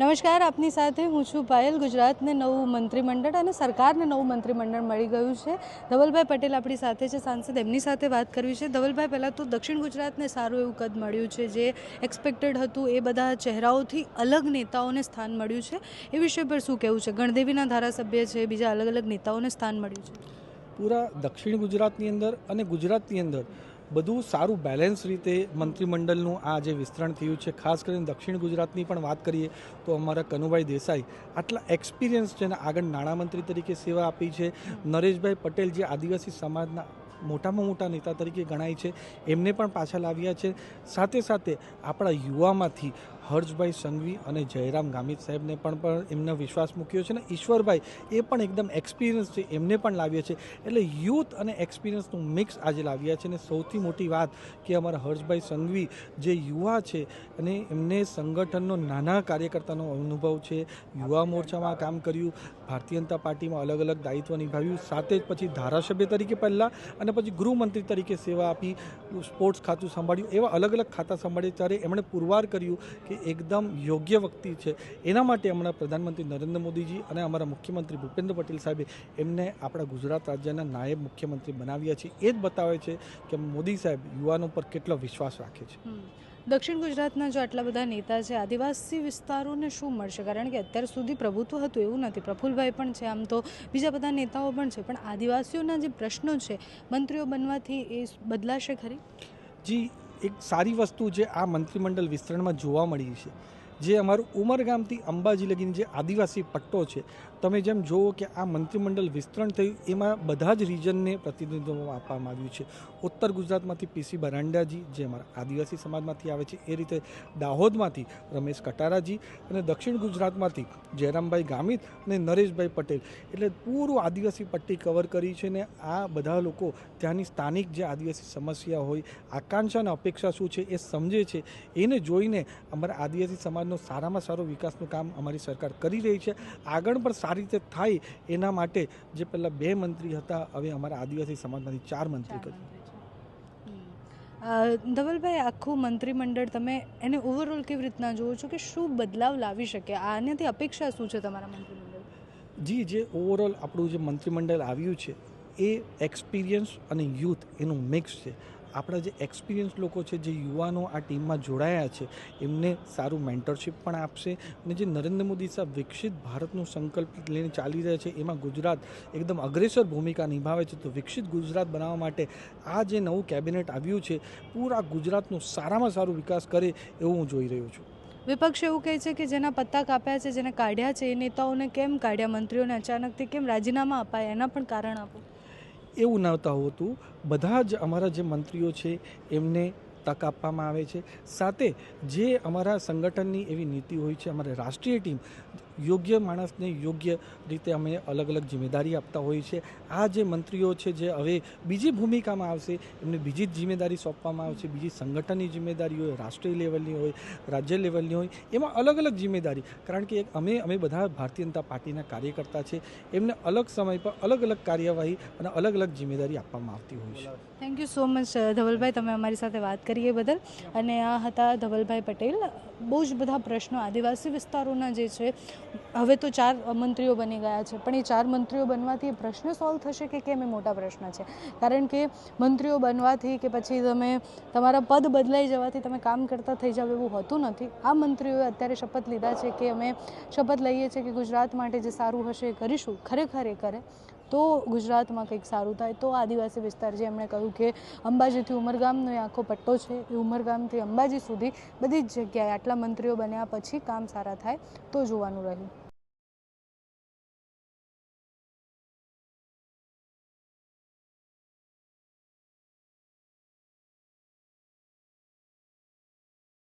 નમસ્કાર, આપની સાથે હું છું પાયલ. ગુજરાતને નવું મંત્રીમંડળ અને સરકારને નવું મંત્રીમંડળ મળી ગયું છે. ધવલભાઈ પટેલ આપણી સાથે છે, સાંસદ એમની સાથે વાત કરવી છે. ધવલભાઈ, પહેલાં તો દક્ષિણ ગુજરાતને સારું એવું કદ મળ્યું છે. જે એક્સપેક્ટેડ હતું, એ બધા ચહેરાઓથી અલગ નેતાઓને સ્થાન મળ્યું છે. એ વિષય પર શું કહેવું છે? ગણદેવીના ધારાસભ્ય છે, બીજા અલગ અલગ નેતાઓને સ્થાન મળ્યું છે. પૂરા દક્ષિણ ગુજરાતની અંદર અને ગુજરાતની અંદર બધું સારું બેલેન્સ રીતે મંત્રીમંડળનું આ જે વિસ્તરણ થયું છે, ખાસ કરીને દક્ષિણ ગુજરાતની પણ વાત કરીએ તો અમારા કનુભાઈ દેસાઈ આટલા એક્સપિરિયન્સ છે ને આગળ નાણામંત્રી તરીકે સેવા આપી છે. નરેશભાઈ પટેલ જે આદિવાસી સમાજના મોટામાં મોટા નેતા તરીકે ગણાય છે. એમને પણ પાછા લાવ્યા છે. સાથે સાથે આપણા યુવામાંથી હર્ષભાઈ સંઘવી અને જયરામ ગામિત સાહેબને પણ પણ એમનો વિશ્વાસ મૂક્યો છે ને ઈશ્વરભાઈ એ પણ એકદમ એક્સપિરિયન્સ છે. એમને પણ લાવ્યા છે. એટલે યુથ અને એક્સપિરિયન્સનું મિક્સ આજે લાવ્યા છે અને સૌથી મોટી વાત કે અમારા હર્ષભાઈ સંઘવી જે યુવા છે અને એમને સંગઠનનો નાના કાર્યકર્તાનો અનુભવ છે. યુવા મોરચામાં કામ કર્યું. ભારતીય જનતા પાર્ટીમાં અલગ અલગ દાયિત્વ નિભાવ્યું. સાથે જ પછી ધારાસભ્ય તરીકે પહેલાં અને પછી ગૃહમંત્રી તરીકે સેવા આપી, સ્પોર્ટ્સ ખાતું સંભાળ્યું, એવા અલગ અલગ ખાતા સંભાળ્યા. ત્યારે એમણે પુરવાર કર્યું કે એકદમ યોગ્ય વ્યક્તિ છે. એના માટે હમણાં પ્રધાનમંત્રી નરેન્દ્ર મોદીજી અને અમારા મુખ્યમંત્રી ભૂપેન્દ્ર પટેલ સાહેબે એમને આપણા ગુજરાત રાજ્યના નાયબ મુખ્યમંત્રી બનાવ્યા છે. એ જ બતાવે છે કે મોદી સાહેબ યુવાનો પર કેટલો વિશ્વાસ રાખે છે. દક્ષિણ ગુજરાતના જો આટલા બધા નેતા છે, આદિવાસી વિસ્તારોને શું મળશે? કારણ કે અત્યાર સુધી પ્રભુત્વ હતું એવું નથી. પ્રફુલભાઈ પણ છે, આમ તો બીજા બધા નેતાઓ પણ છે. પણ આદિવાસીઓના જે પ્રશ્નો છે, મંત્રીઓ બનવાથી એ બદલાશે ખરી? જી, એક સારી વસ્તુ જે આ મંત્રીમંડળ વિસ્તરણમાં જોવા મળી છે જે અમારું ઉમરગામથી અંબાજી લગીને જે આદિવાસી પટ્ટો છે, તમે જેમ જુઓ કે આ મંત્રીમંડળ વિસ્તરણ થયું, એમાં બધા જ રિજનને પ્રતિનિધિત્વ આપવામાં આવ્યું છે. ઉત્તર ગુજરાતમાંથી પીસી બરાંડાજી, જે અમારા આદિવાસી સમાજમાંથી આવે છે, એ રીતે દાહોદમાંથી રમેશ કટારાજી અને દક્ષિણ ગુજરાતમાંથી જયરામભાઈ ગામિત અને નરેશભાઈ પટેલ. એટલે પૂરું આદિવાસી પટ્ટી કવર કરી છે ને આ બધા લોકો ત્યાંની સ્થાનિક જે આદિવાસી સમસ્યા હોય આકાંક્ષા અને અપેક્ષા શું છે એ સમજે છે. એને જોઈને અમારા આદિવાસી સમાજનો સારામાં સારો વિકાસનું કામ અમારી સરકાર કરી રહી છે. આગળ પણ સારી રીતે થાય એના માટે જે પહેલાં બે મંત્રી હતા હવે અમારા આદિવાસી સમાજમાંથી ચાર મંત્રી કરી ધવલભાઈ આખું મંત્રીમંડળ તમે એને ઓવરઓલ કેવી રીતના જુઓ છો કે શું બદલાવ લાવી શકે? આનાથી અપેક્ષા શું છે તમારા મંત્રીમંડળ જી જે ઓવરઓલ આપણું જે મંત્રીમંડળ આવ્યું છે એ એક્સપિરિયન્સ અને યુથ એનું મિક્સ છે. આપણા જે એક્સપિરિયન્સ લોકો છે, જે યુવાનો આ ટીમમાં જોડાયા છે, એમને સારું મેન્ટરશિપ પણ આપશે અને જે નરેન્દ્ર મોદી સાહેબ વિકસિત ભારતનું સંકલ્પ લઈને ચાલી રહ્યા છે, એમાં ગુજરાત એકદમ અગ્રેસર ભૂમિકા નિભાવે છે, તો વિકસિત ગુજરાત બનાવવા માટે આ જે નવું કેબિનેટ આવ્યું છે, પૂરા ગુજરાતનું સારામાં સારું વિકાસ કરે એવું હું જોઈ રહ્યો છું. વિપક્ષ એવું કહે છે કે જેના પત્તા કાપ્યા છે, જેને કાઢ્યા છે, એ નેતાઓને કેમ કાઢ્યા, મંત્રીઓને અચાનકથી કેમ રાજીનામા અપાય, એના પણ કારણ આપો. એવું નહોતા હોતું બધા જ અમારા જે મંત્રીઓ છે, એમને તક આપવામાં આવે છે. સાથે જે અમારા સંગઠનની એવી નીતિ હોય છે, અમારે રાષ્ટ્રીય ટીમ યોગ્ય માણસને યોગ્ય રીતે અમે અલગ અલગ જિમ્મેદારી આપતા હોઈએ છીએ. આ જે મંત્રીઓ છે, જે હવે બીજી ભૂમિકામાં આવશે, એમને બીજી જ જિમ્મેદારી સોંપવામાં આવશે, બીજી સંગઠનની જિમ્મેદારી હોય, રાષ્ટ્રીય લેવલની હોય, રાજ્ય લેવલની હોય, એમાં અલગ અલગ જિમ્મેદારી. કારણ કે એક અમે અમે બધા ભારતીય જનતા પાર્ટીના કાર્યકર્તા છે, એમને અલગ સમય પર અલગ અલગ કાર્યવાહી અને અલગ અલગ જિમ્મેદારી આપવામાં આવતી હોય છે. Thank you so much Dhavalbhai, તમે અમારી સાથે વાત કરી એ બદલ. અને આ હતા ધવલભાઈ પટેલ. બહુ જ બધા પ્રશ્નો આદિવાસી વિસ્તારોના જે છે હવે તો ચાર મંત્રીઓ બની ગયા છે, પણ એ ચાર મંત્રીઓ બનવાથી એ પ્રશ્ન સોલ્વ થશે કે કેમ એ મોટા પ્રશ્ન છે? કારણ કે મંત્રીઓ બનવાથી કે પછી તમે તમારા પદ બદલાઈ જવાથી તમે કામ કરતા થઈ જાવ એવું હોતું નથી. આ મંત્રીઓએ અત્યારે શપથ લીધા છે કે અમે શપથ લઈએ છીએ કે ગુજરાત માટે જે સારું હશે એ કરીશું, ખરેખર એ કરે. તો ગુજરાતમાં કંઈક સારું થાય. તો આદિવાસી વિસ્તાર જે એમણે કહ્યું કે અંબાજીથી ઉમરગામનો એ આખો પટ્ટો છે, એ ઉમરગામથી અંબાજી સુધી બધી જ જગ્યાએ આટલા મંત્રીઓ બન્યા પછી કામ સારા થાય, તો જોવાનું રહ્યું.